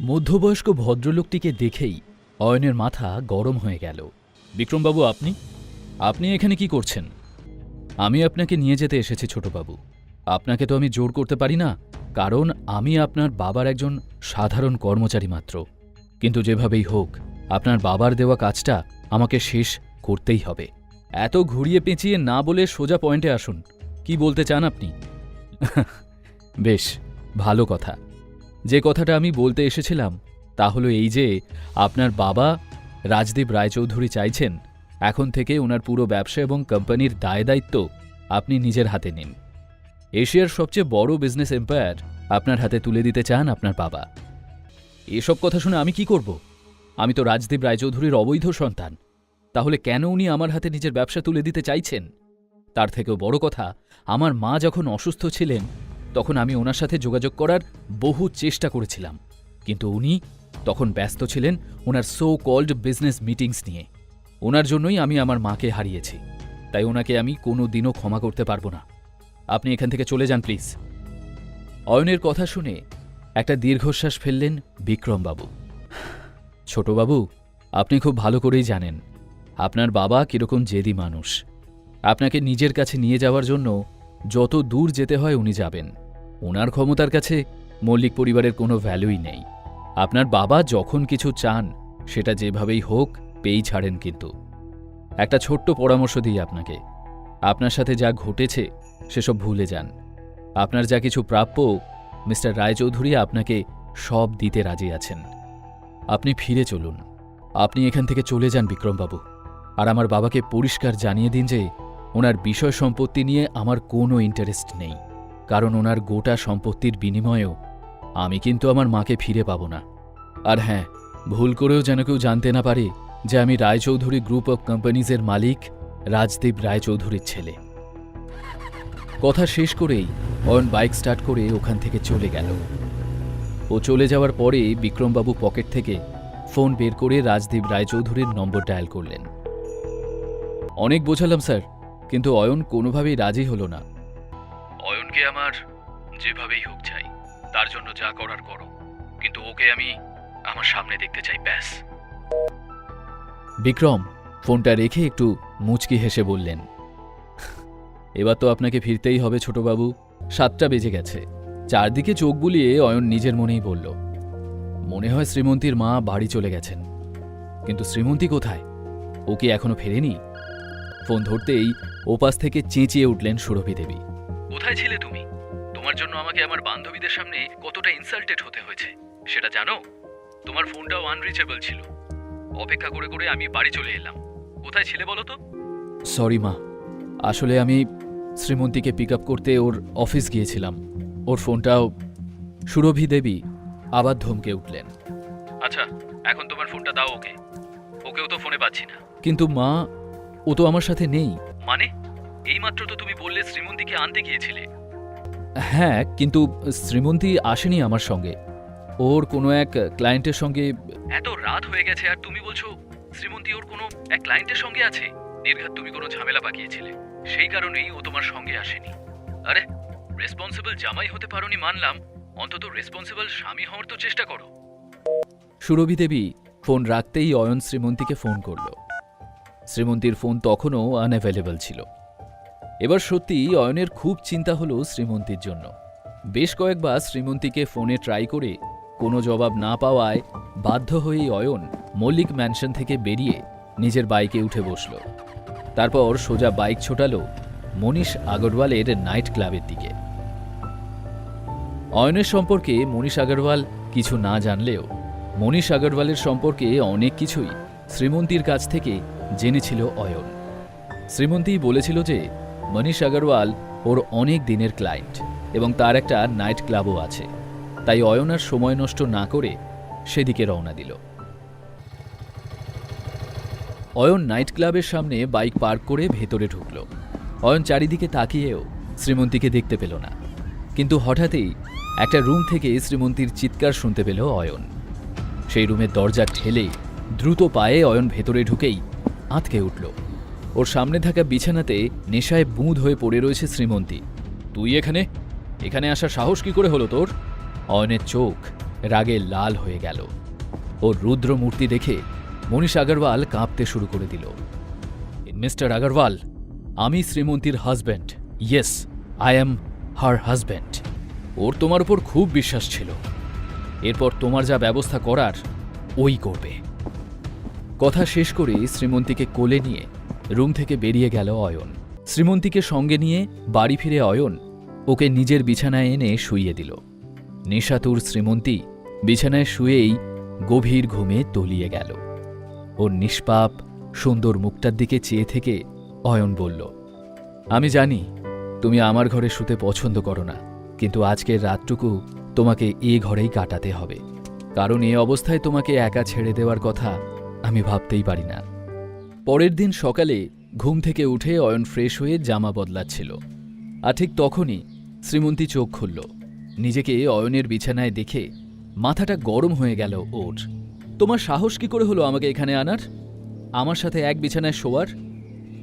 মধ্যবয়স্ক ভদ্রলোকটিকে দেখেই অয়নের মাথা গরম হয়ে গেল। বিক্রমবাবু, আপনি? আপনি এখানে কি করছেন? আমি আপনাকে নিয়ে যেতে এসেছি, ছোটবাবু। আপনাকে তো আমি জোর করতে পারি না, কারণ আমি আপনার বাবার একজন সাধারণ কর্মচারী মাত্র। কিন্তু যেভাবেই হোক, আপনার বাবার দেওয়া কাজটা আমাকে শেষ করতেই হবে। এত ঘুরিয়ে পেঁচিয়ে না বলে সোজা পয়েন্টে আসুন। কি বলতে চান আপনি? বেশ, ভালো কথা। যে কথাটা আমি বলতে এসেছিলাম তা হলো এই যে, আপনার বাবা রাজদীপ রায়চৌধুরী চাইছেন এখন থেকে ওনার পুরো ব্যবসা এবং কোম্পানির দায় দায়িত্ব আপনি নিজের হাতে নিন। এশিয়ার সবচেয়ে বড় বিজনেস এম্পায়ার আপনার হাতে তুলে দিতে চান আপনার বাবা। এসব কথা শুনে আমি কি করব? আমি তো রাজদীপ রায়চৌধুরীর অবৈধ সন্তান। তাহলে কেন উনি আমার হাতে নিজের ব্যবসা তুলে দিতে চাইছেন? তার থেকেও বড় কথা, আমার মা যখন অসুস্থ ছিলেন তখন আমি ওনার সাথে যোগাযোগ করার বহু চেষ্টা করেছিলাম। কিন্তু উনি তখন ব্যস্ত ছিলেন ওনার সো কল্ড বিজনেস মিটিংস নিয়ে। ওনার জন্যই আমি আমার মাকে হারিয়েছি। তাই ওনাকে আমি কোনো দিনও ক্ষমা করতে পারব না। আপনি এখান থেকে চলে যান, প্লিজ। অয়নের কথা শুনে একটা দীর্ঘশ্বাস ফেললেন বিক্রমবাবু। ছোটবাবু, আপনি খুব ভালো করেই জানেন, আপনার বাবা কীরকম জেদি মানুষ। আপনাকে নিজের কাছে নিয়ে যাওয়ার জন্য যত দূর যেতে হয় উনি যাবেন। ওনার ক্ষমতার কাছে মল্লিক পরিবারের কোনো ভ্যালুই নেই। আপনার বাবা যখন কিছু চান, সেটা যেভাবেই হোক, পেয়েই ছাড়েন কিন্তু। একটা ছোট্ট পরামর্শ দিই আপনাকে। আপনার সাথে যা ঘটেছে, সেসব ভুলে যান। আপনার যা কিছু প্রাপ্য, মিস্টার রায়চৌধুরী আপনাকে সব দিতে রাজি আছেন। আপনি ফিরে চলুন। আপনি এখান থেকে চলে যান বিক্রমবাবু। আর আমার বাবাকে পরিষ্কার জানিয়ে দিন যে ওনার বিষয় সম্পত্তি নিয়ে আমার কোনো ইন্টারেস্ট নেই, কারণ ওনার গোটা সম্পত্তির বিনিময়েও আমি কিন্তু আমার মাকে ফিরে পাব না। আর হ্যাঁ ভুল করেও যেন কেউ জানতে না পারে যে আমি রায়চৌধুরী গ্রুপ অফ কোম্পানিজের মালিক রাজদীপ রায়চৌধুরীর ছেলে। কথা শেষ করেই অয়ন বাইক স্টার্ট করে ওখান থেকে চলে গেল। ও চলে যাওয়ার পরে বিক্রমবাবু পকেট থেকে ফোন বের করে রাজদীপ রায়চৌধুরীর নম্বর ডায়াল করলেন। অনেক বোঝালাম, স্যার। কিন্তু অয়ন কোনোভাবেই রাজি হলো না। অয়নকে আমার যেভাবেই হোক চাই তার জন্য যা করার করো। কিন্তু ওকে আমি আমার সামনে দেখতে চাই ব্যাস। বিক্রম ফোনটা রেখে একটু মুচকি হেসে বললেন এবার তো আপনাকে ফিরতেই হবে ছোটবাবু। সাতটা বেজে গেছে। চারদিকে চোখ বুলিয়ে অয়ন নিজের মনেই বলল মনে হয় শ্রীমন্তীর মা বাড়ি চলে গেছেন। কিন্তু শ্রীমন্তী কোথায়? ও কি এখনও ফেরেনি? ফোন ধরতেই ওপাশ থেকে চেঁচিয়ে উঠলেন সুরভি দেবী। কোথায় ছিলে তুমি? তোমার জন্য আমাকে আমার বান্ধবীদের সামনে কতটা ইনসাল্টেড হতে হয়েছে সেটা জানো? তোমার ফোনটাও আনরিচেবল ছিল। অপেক্ষা করে করে আমি বাড়ি চলে এলাম। কোথায় ছিলে বলো তো? সরি মা আসলে আমি শ্রীমন্তীকে পিক আপ করতে ওর অফিস গিয়েছিলাম। ওর ফোনটাও সুরভি দেবী আবার ধমকে উঠলেন। আচ্ছা এখন তোমার ফোনটা দাও ওকে। ওকেও তো ফোনে পাচ্ছি না। কিন্তু মা ও তো আমার সাথে নেই। মানে? এইমাত্র তো তুমি বললে শ্রীমন্তীকে আনতে গিয়েছিলে। হ্যাঁ কিন্তু শ্রীমন্তী আসেনি আমার সঙ্গে। ওর কোনো এক ক্লায়েন্টের সঙ্গে এত রাত হয়ে গেছে আর তুমি বলছো শ্রীমন্তী ওর কোনো এক ক্লায়েন্টের সঙ্গে আছে? নির্ঘাত তুমি কোনো ঝামেলা পাকিয়েছিলে। সেই কারণেই ও তোমার সঙ্গে আসেনি। আরে রেসপন্সিবল জামাই হতে পারোনি মানলাম। অন্তত রেসপন্সিবল স্বামী হওয়ার তো চেষ্টা করো। সুরভি দেবী ফোন রাখতেই অয়ন শ্রীমন্তীকে ফোন করল। শ্রীমন্তীর ফোন তখনও আনঅ্যাভেলেবল ছিল। এবার সত্যি অয়নের খুব চিন্তা হলো শ্রীমন্তীর জন্য। বেশ কয়েকবার শ্রীমন্তীকে ফোনে ট্রাই করে কোনো জবাব না পাওয়ায় বাধ্য হয়েই অয়ন মল্লিক ম্যানশন থেকে বেরিয়ে নিজের বাইকে উঠে বসল। তারপর সোজা বাইক ছোটাল মনীষ আগরওয়ালের নাইট ক্লাবের দিকে। অয়নের সম্পর্কে মনীষ আগরওয়াল কিছু না জানলেও মনীষ আগরওয়ালের সম্পর্কে অনেক কিছুই শ্রীমন্তীর কাছ থেকে জেনেছিল অয়ন। শ্রীমন্তী বলেছিল যে, মনীষ আগরওয়াল ওর অনেক দিনের ক্লায়েন্ট এবং তার একটা নাইট ক্লাবও আছে। তাই অয়ন আর সময় নষ্ট না করে সেদিকে রওনা দিল। অয়ন নাইট ক্লাবের সামনে বাইক পার্ক করে ভেতরে ঢুকল। অয়ন চারিদিকে তাকিয়েও শ্রীমন্তীকে দেখতে পেল না। কিন্তু হঠাৎই একটা রুম থেকে শ্রীমন্তীর চিৎকার শুনতে পেল অয়ন। সেই রুমের দরজা ঠেলে দ্রুত পায়ে অয়ন ভেতরে ঢুকেই আঁতকে উঠল। ওর সামনে থাকা বিছানাতে নেশায় বুঁদ হয়ে পড়ে রয়েছে শ্রীমন্তী। তুই এখানে? এখানে আসার সাহস কি করে হলো তোর? অয়নের চোখ রাগে লাল হয়ে গেল। ওর রুদ্র মূর্তি দেখে মনীষ আগরওয়াল কাঁপতে শুরু করে দিল। মিস্টার আগরওয়াল, আমি শ্রীমন্তীর husband. Yes, I am her husband. ওর তোমার উপর খুব বিশ্বাস ছিল। এরপর তোমার যা ব্যবস্থা করার ওই করবে। কথা শেষ করে শ্রীমন্তীকে কোলে নিয়ে রুম থেকে বেরিয়ে গেল অয়ন। শ্রীমন্তীকে সঙ্গে নিয়ে বাড়ি ফিরে অয়ন ওকে নিজের বিছানায় এনে শুইয়ে দিল। নিশাতুর শ্রীমন্তী বিছানায় শুয়েই গভীর ঘুমে তলিয়ে গেল। ওর নিষ্পাপ, সুন্দর মুখটার দিকে চেয়ে থেকে অয়ন বলল, আমি জানি তুমি আমার ঘরে শুতে পছন্দ করো না, কিন্তু আজকের রাতটুকু তোমাকে এ ঘরেই কাটাতে হবে। কারণ এ অবস্থায় তোমাকে একা ছেড়ে দেওয়ার কথা আমি ভাবতেই পারি না। পরের দিন সকালে ঘুম থেকে উঠে অয়ন ফ্রেশ হয়ে জামা বদলাচ্ছিল। আর ঠিক তখনই শ্রীমন্তী চোখ খুলল। নিজেকে অয়নের বিছানায় দেখে মাথাটা গরম হয়ে গেল ওর। তোমার সাহস কি করে হলো আমাকে এখানে আনার? আমার সাথে এক বিছানায় শোয়ার?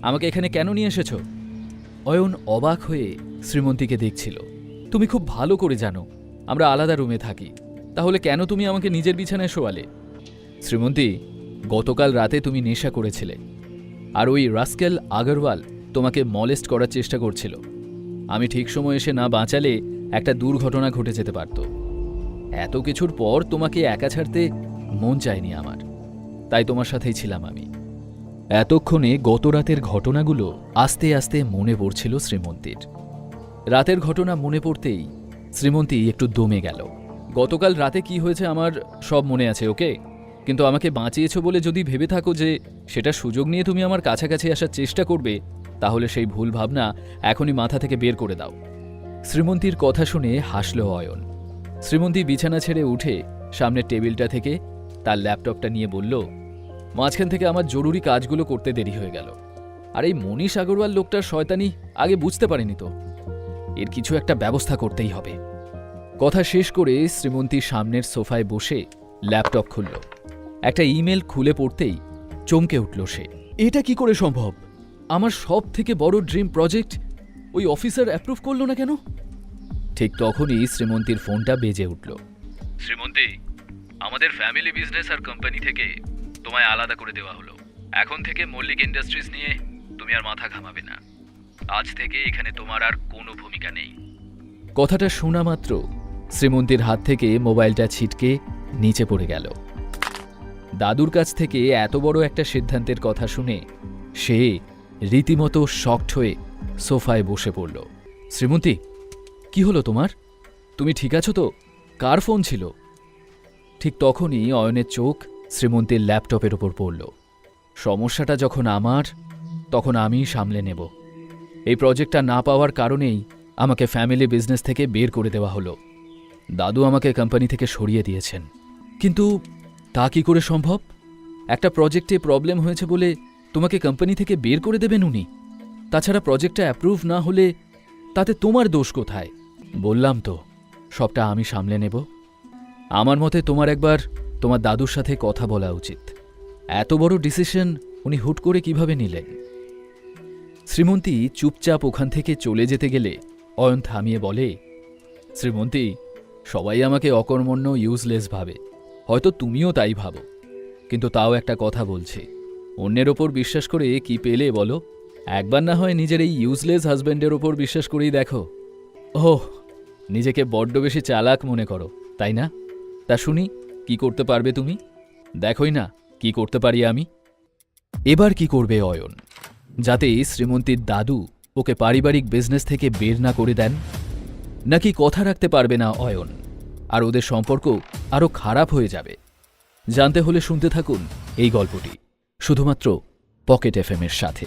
আমাকে এখানে কেন নিয়ে এসেছ? অয়ন অবাক হয়ে শ্রীমন্তীকে দেখছিল। তুমি খুব ভালো করে জানো, আমরা আলাদা রুমে থাকি। তাহলে কেন তুমি আমাকে নিজের বিছানায় শোয়ালে? শ্রীমন্তী গতকাল রাতে তুমি নেশা করেছিলে। আর ওই রাস্কেল আগরওয়াল তোমাকে মলেস্ট করার চেষ্টা করছিল। আমি ঠিক সময় এসে না বাঁচালে একটা দুর্ঘটনা ঘটে যেতে পারত। এত কিছুর পর তোমাকে একা ছাড়তে মন চায়নি আমার। তাই তোমার সাথেই ছিলাম আমি। এতক্ষণে গত রাতের ঘটনাগুলো আস্তে আস্তে মনে পড়ছিল শ্রীমন্তীর। রাতের ঘটনা মনে পড়তেই শ্রীমন্তী একটু দমে গেল। গতকাল রাতে কি হয়েছে আমার সব মনে আছে, ওকে? কিন্তু আমাকে বাঁচিয়েছো বলে যদি ভেবে থাকো যে সেটা সুযোগ নিয়ে তুমি আমার কাছাকাছি আসার চেষ্টা করবে, তাহলে সেই ভুল ভাবনা এখনই মাথা থেকে বের করে দাও। শ্রীমন্তীর কথা শুনে হাসল অয়ন। শ্রীমন্তী বিছানা ছেড়ে উঠে সামনের টেবিলটা থেকে তার ল্যাপটপটা নিয়ে বলল, মাঝখান থেকে আমার জরুরি কাজগুলো করতে দেরি হয়ে গেল। আর এই মনীষ আগরওয়াল লোকটার শয়তানি আগে বুঝতে পারেনি তো। এর কিছু একটা ব্যবস্থা করতেই হবে। কথা শেষ করে শ্রীমন্তী সামনের সোফায় বসে ল্যাপটপ খুলল। একটা ইমেল খুলে পড়তেই চমকে উঠল সে। এটা কি করে সম্ভব? আমার সব থেকে বড় ড্রিম প্রজেক্ট ওই অফিসার অ্যাপ্রুভ করল না কেন? ঠিক তখনই শ্রীমন্তীর ফোনটা বেজে উঠল। শ্রীমন্তী, আমাদের ফ্যামিলি বিজনেস আর কোম্পানি থেকে তোমায় আলাদা করে দেওয়া হলো। এখন থেকে মল্লিক ইন্ডাস্ট্রিজ নিয়ে তুমি আর মাথা ঘামাবে না। আজ থেকে এখানে তোমার আর কোনো ভূমিকা নেই। কথাটা শোনা মাত্র শ্রীমন্তীর হাত থেকে মোবাইলটা ছিটকে নিচে পড়ে গেল। দাদুর কাছ থেকে এত বড় একটা সিদ্ধান্তের কথা শুনে সে রীতিমতো শকড হয়ে সোফায় বসে পড়ল। শ্রীমন্তী, কি হলো তোমার? তুমি ঠিক আছো তো? কার ফোন ছিল? ঠিক তখনই অয়নের চোখ শ্রীমন্তীর ল্যাপটপের ওপর পড়ল। সমস্যাটা যখন আমার, তখন আমিই সামলে নেব। এই প্রজেক্টটা না পাওয়ার কারণেই আমাকে ফ্যামিলি বিজনেস থেকে বের করে দেওয়া হলো। দাদু আমাকে কোম্পানি থেকে সরিয়ে দিয়েছেন। কিন্তু তা কি করে সম্ভব? একটা প্রজেক্টে প্রবলেম হয়েছে বলে তোমাকে কোম্পানি থেকে বের করে দেবেন উনি। তাছাড়া প্রজেক্টটা অ্যাপ্রুভ না হলে তাতে তোমার দোষ কোথায়? বললাম তো, সবটা আমি সামলে নেব। আমার মতে তোমার একবার তোমার দাদুর সাথে কথা বলা উচিত। এত বড় ডিসিশন উনি হুট করে কীভাবে নিলেন? শ্রীমন্তী চুপচাপ ওখান থেকে চলে যেতে গেলে অয়ন থামিয়ে বলে, শ্রীমন্তী, সবাই আমাকে অকর্মণ্য ইউজলেস ভাবে। হয়তো তুমিও তাই ভাবো। কিন্তু তাও একটা কথা বলছি। অন্যের ওপর বিশ্বাস করে কি পেলে বলো? একবার না হয় নিজের এই ইউজলেস হাজব্যান্ডের ওপর বিশ্বাস করেই দেখো। ওহ, নিজেকে বড্ড বেশি চালাক মনে করো, তাই না? তা শুনি, কি করতে পারবে তুমি? দেখোই না, কি করতে পারি আমি? এবার কি করবে অয়ন? যাতে শ্রীমন্তীর দাদু ওকে পারিবারিক বিজনেস থেকে বের না করে দেন? নাকি কথা রাখতে পারবে না অয়ন? আর ওদের সম্পর্ক আরও খারাপ হয়ে যাবে। জানতে হলে শুনতে থাকুন এই গল্পটি শুধুমাত্র পকেট এফএমের সাথে।